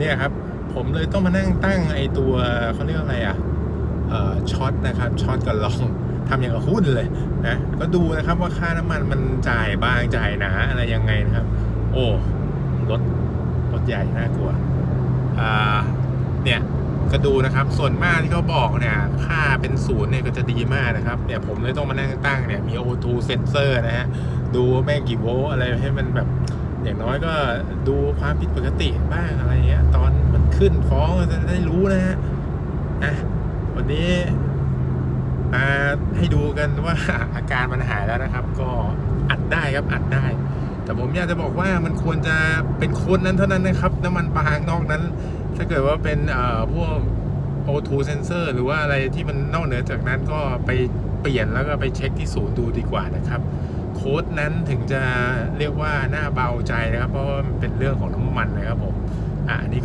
เนี่ยครับ ผมเลยต้องมานั่งตั้งไอตัวเขาเรียกว่าอะไรอะเอ่อช็อตนะครับช็อตกับลองทำอย่างกับหุ้นเลยนะก็ดูนะครับว่าค่าน้ำมันมันจ่ายบางจ่ายหนาอะไรยังไงนะครับ โอ้รถรถใหญ่น่ากลัวอ่าเนี่ยก็ดูนะครับส่วนมากที่เขาบอกเนี่ยค่าเป็นศูนย์เนี่ยก็จะดีมากนะครับเนี่ยผมเลยต้องมานั่งตั้งเนี่ยมี O2 sensor นะฮะดูว่าแม่งกี่โวลต์อะไรให้มันแบบ อย่างน้อยก็ดูความผิดปกติบ้างอะไรเงี้ย ตอนมันขึ้นฟ้องจะได้รู้นะฮะอะวันนี้มาให้ดูกันว่าอาการมันหายแล้วนะครับ ก็อัดได้ครับอัดได้ แต่ผมอยากจะบอกว่ามันควรจะเป็นค้ดนั้นเท่านั้นนะครับ น้ำมันปาล์มนอกนั้น ถ้าเกิดว่าเป็นเอ่อพวก O2 sensor หรือว่าอะไรที่มันนอกเหนือจากนั้นก็ไปเปลี่ยนแล้วก็ไปเช็คที่ศูนย์ดูดีกว่านะครับ โค้ดนั้นถึงจะเรียกว่าน่าเบาใจนะครับ เพราะว่ามันเป็นเรื่องของน้ำมันนะครับผม อะอันนี้ก็